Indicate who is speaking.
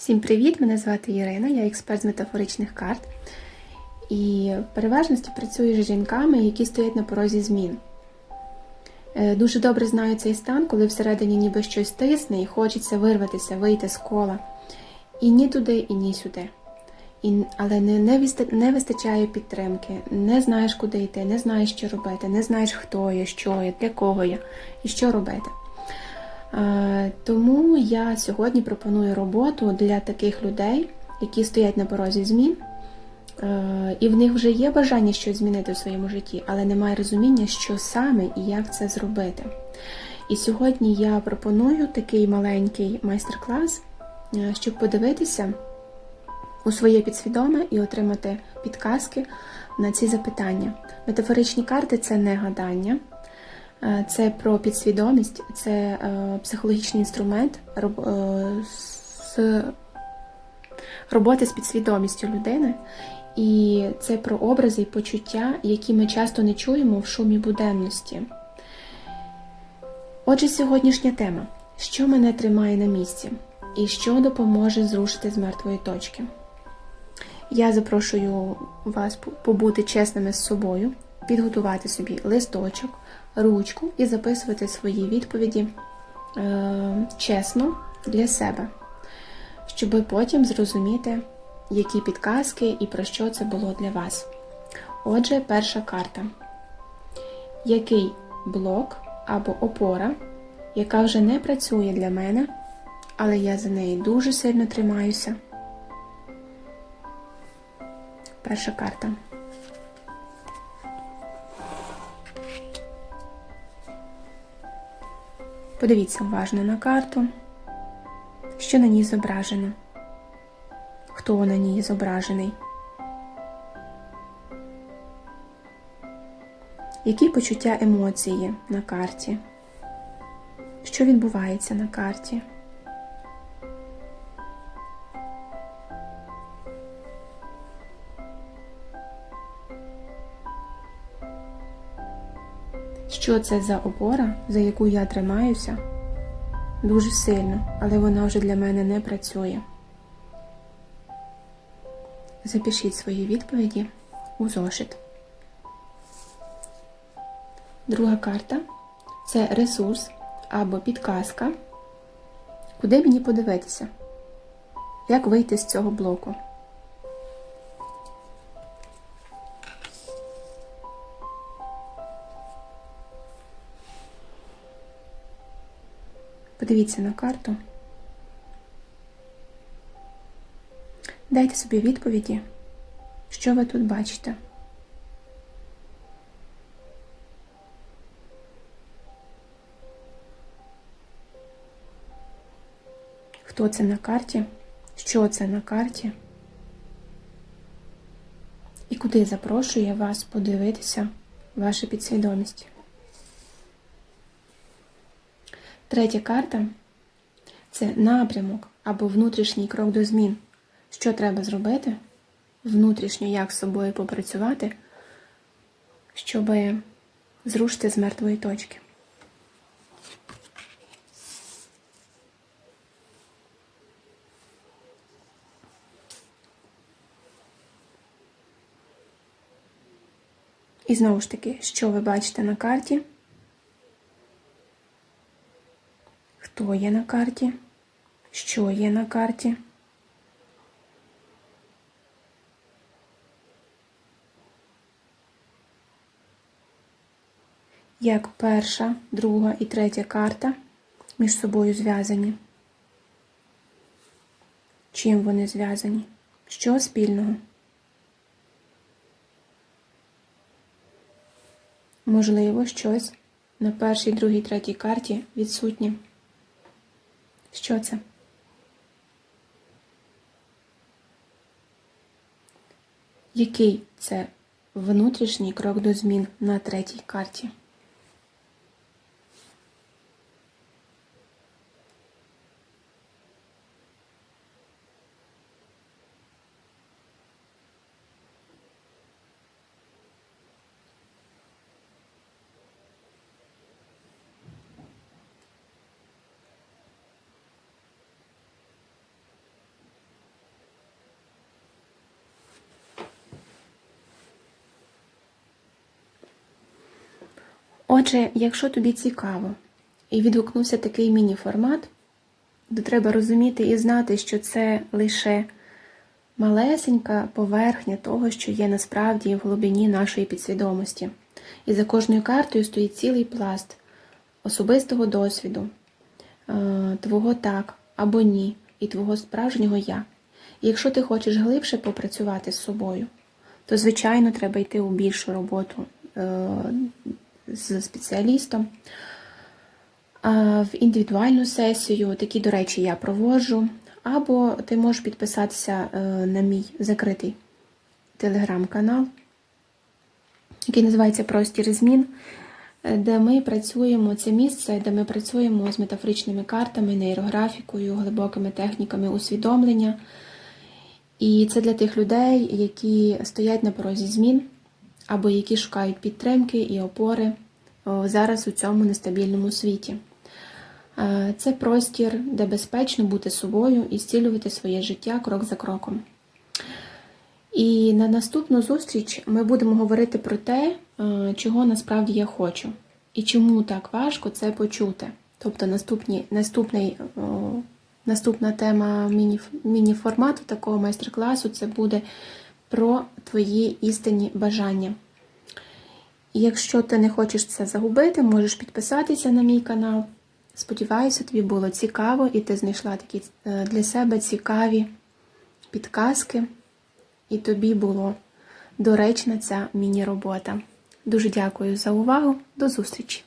Speaker 1: Всім привіт! Мене звати Ірина, я експерт з метафоричних карт. І в переважності працюю з жінками, які стоять на порозі змін. Е, Дуже добре знаю цей стан, коли всередині ніби щось тисне і хочеться вирватися, вийти з кола. І ні туди, і ні сюди. І, але не, не, вистачає підтримки, не знаєш, куди йти, не знаєш, що робити, не знаєш, хто я, що я, для кого я і що робити. Е, Тому я сьогодні пропоную роботу для таких людей, які стоять на порозі змін, е, і в них вже є бажання щось змінити в своєму житті, але немає розуміння, що саме і як це зробити. І сьогодні я пропоную такий маленький майстер-клас, е, щоб подивитися у своє підсвідоме і отримати підказки на ці запитання. Метафоричні карти це не гадання. Е, Це про підсвідомість, це е, психологічний інструмент е, роботи з підсвідомістю людини. І це про образи і почуття, які ми часто не чуємо в шумі буденності. Отже, сьогоднішня тема: що мене тримає на місці і що допоможе зрушити з мертвої точки. Я запрошую вас побути чесними з собою, підготувати собі листочок, ручку і записувати свої відповіді е, чесно для себе, щоб потім зрозуміти, які підказки і про що це було для вас. Отже, перша карта. Який блок або опора, яка вже не працює для мене, але я за неї дуже сильно тримаюся. Перша карта. Подивіться уважно на карту, що на ній зображено, хто на ній зображений, які почуття емоції на карті, що відбувається на карті. Що це за опора, за яку я тримаюся? Дуже сильно, але вона вже для мене не працює. Запишіть свої відповіді у зошит. Друга карта це ресурс або підказка. Куди мені подивитися? Як вийти з цього блоку? Подивіться на карту. Дайте собі відповіді, що ви тут бачите. Хто це на карті? Що це на карті? І куди запрошує вас подивитися ваша підсвідомість? Третя карта це напрямок або внутрішній крок до змін. Що треба зробити? Внутрішньо як з собою попрацювати, щоб зрушити з мертвої точки. І знову ж таки, що ви бачите на карті? Хто є на карті? Що є на карті? Як перша, друга і третя карта між собою зв'язані? Чим вони зв'язані? Що спільного? Можливо, щось на першій, другій, третій карті відсутнє. Що це? Який це внутрішній крок до змін на третій карті? Отже, якщо тобі цікаво і відгукнувся такий міні-формат, то треба розуміти і знати, що це лише малесенька поверхня того, що є насправді в глибині нашої підсвідомості. І за кожною картою стоїть цілий пласт особистого досвіду, е, твого так або ні, і твого справжнього я. І якщо ти хочеш глибше попрацювати з собою, то, звичайно, треба йти у більшу роботу е, з спеціалістом. В індивідуальну сесію, такі, до речі, я проводжу. Або ти можеш підписатися е, на мій закритий телеграм-канал, який називається Простір змін, е, де ми працюємо, це місце, де ми працюємо з метафоричними картами, нейрографікою, глибокими техніками усвідомлення. І це для тих людей, які стоять на порозі змін, або які шукають підтримки і опори зараз у цьому нестабільному світі. Е, Це простір, де безпечно бути собою і зцілювати своє життя крок за кроком. І на наступну зустріч ми будемо говорити про те, е, чого насправді я хочу, і чому так важко це почути. Тобто наступні, наступний, наступна тема міні-формату такого майстер-класу це буде про твої істинні бажання. Якщо ти не хочеш це загубити, можеш підписатися на мій канал. Сподіваюся, тобі було цікаво, і ти знайшла такі е, для себе цікаві підказки, і тобі було доречна ця міні-робота. Дуже дякую за увагу. До зустрічі!